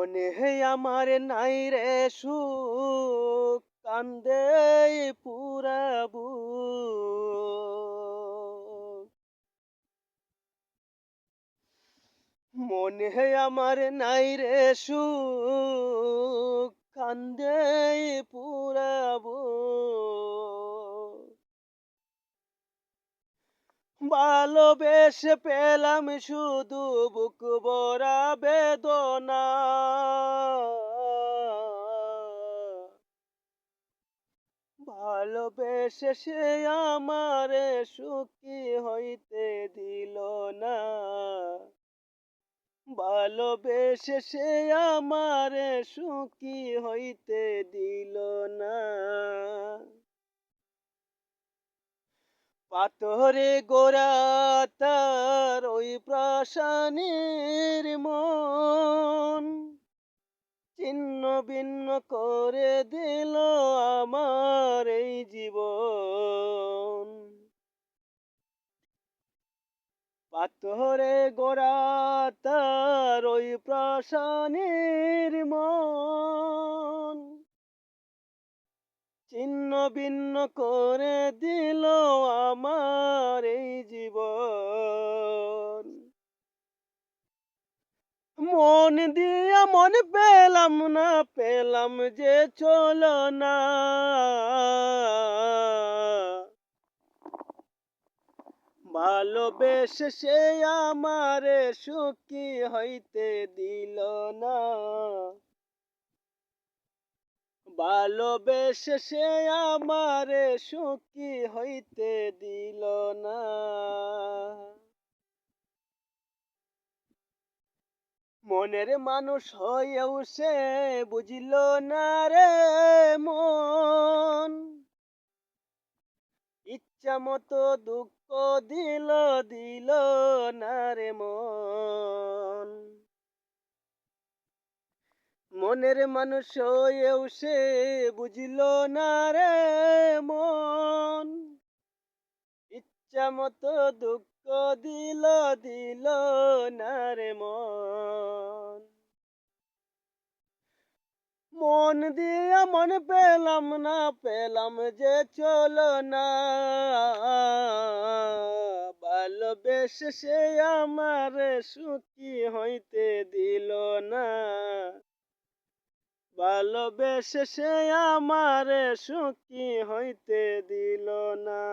মনে হে আমার নাই রে সুখ, কান্দে পুরাবু মনে হে আমার নাই রে সুখ, কান্দে পুরাবু ভালোবেসে পেলাম শুধু বুক ভরা বেদনা। ভালোবেসে সে আমারে সুখী হইতে দিল না। ভালোবেসে সে আমারে সুখী হইতে দিল না। পাথরে গোরা তার ওই প্রাসানের মন। ছিন্ন ভিন্ন করে দিল আমার এই জীবন। পাথরে গোরা তার ওই প্রাসানের ভিন্ন করে দিল আমার এই জীবন। মন দিয়া মন পেলাম না, পেলাম যে চলো না। ভালোবেসে সে আমারে সুখী হইতে দিল না। ভালোবেসে সে আমারে সুখী হইতে দিল না। মনের মানুষ হয়েও সে বুঝিল না রে মন। ইচ্ছা মতো দুঃখ দিল দিল না রে মন। মনের মানুষ হয়েও সে বুঝিল না রে মন। ইচ্ছা মতো দুঃখ দিল দিল না রে মন। মন দিয়া মন পেলাম না, পেলাম যে চলো না। ভালোবেসে সে আমার সুখী হইতে দিল না। ভালোবেসে সে আমারে সুখী হইতে দিল না।